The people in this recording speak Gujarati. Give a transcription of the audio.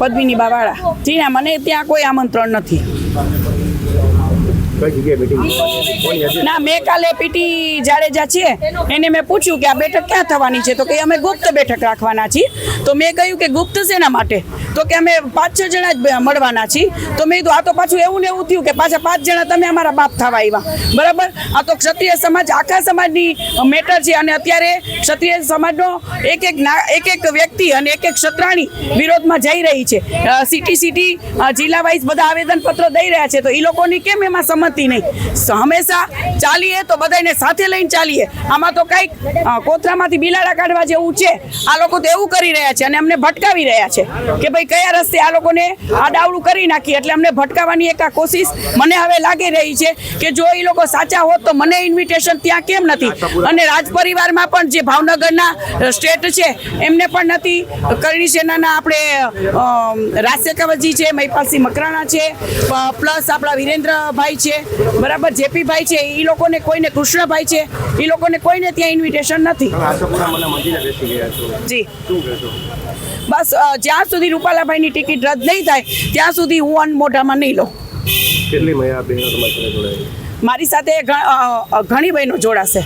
પદ્મિની બાવાળા. જી ના મને ત્યાં કોઈ આમંત્રણ નથી કઈ જગ્યાએ meeting કરવાની હતી? કોની હતી? ના મેં કાલે પીટી જાડેજા છીએ. એને મેં પૂછ્યું કે આ બેઠક ક્યાં થવાની છે? તો કે અમે ગુપ્ત બેઠક રાખવાના છીએ. તો મેં કહ્યું કે ગુપ્ત શેના માટે? તો કે અમે પાંચ છ જણા જ મળવાના છીએ. તો મેં કીધું આ તો પાછું એવું ને એવું થયું કે પાછા પાંચ જણા તમે અમારા બાપ થવા આવ્યા બરાબર? આ તો ક્ષત્રિય સમાજ આખા સમાજની મેટર છે. અને અત્યારે ક્ષત્રિય સમાજનો એક એક ના એક એક વ્યક્તિ અને એક એક ક્ષત્રાણી વિરોધમાં જઈ રહી છે. સિટી સિટી જિલ્લા વાઇઝ બધા આવેદનપત્રો દઈ રહ્યા છે. તો એ લોકોની કેમ એમાં સંમતિ નહીં. હંમેશા ચાલીએ તો બધાને સાથે લઈને ચાલીએ. આમાં તો કંઈક કોથરામાંથી બિલાડા કાઢવા જેવું છે. આ લોકો તો એવું કરી રહ્યા છે અને અમને ભટકાવી રહ્યા છે કે ભાઈ કયા રસ્તે આ લોકોને આડાવડું કરી નાખી એટલે અમને ભટકાવવાની એક આ કોશિશ મને હવે લાગી રહી છે કે જો એ લોકો સાચા હોત તો મને ઇન્વિટેશન ત્યાં કેમ નથી? અને રાજ પરિવારમાં પણ જે ભાવનગરના સ્ટેટ છે, એમને પણ નથી. કરણી સેનાના આપણે રાજ છે, મહિપાલસિંહ મકરાણા છે પ્લસ આપણા વિરેન્દ્રભાઈ છે બરાબર જેપીભાઈ છે એ લોકોને કોઈને કૃષ્ણભાઈ છે એ લોકોને કોઈને ત્યાં ઇન્વિટેશન નથી. છો જી. બસ જ્યાં સુધી રૂપાલાભાઈની ટિકિટ રદ નહીં થાય ત્યાં સુધી હું અન મોઢામાં નહીં લઉં. કેટલી મહિલા બહેનો તમારી સાથે જોડાયેલી? મારી સાથે ઘણી બહેનો જોડાશે.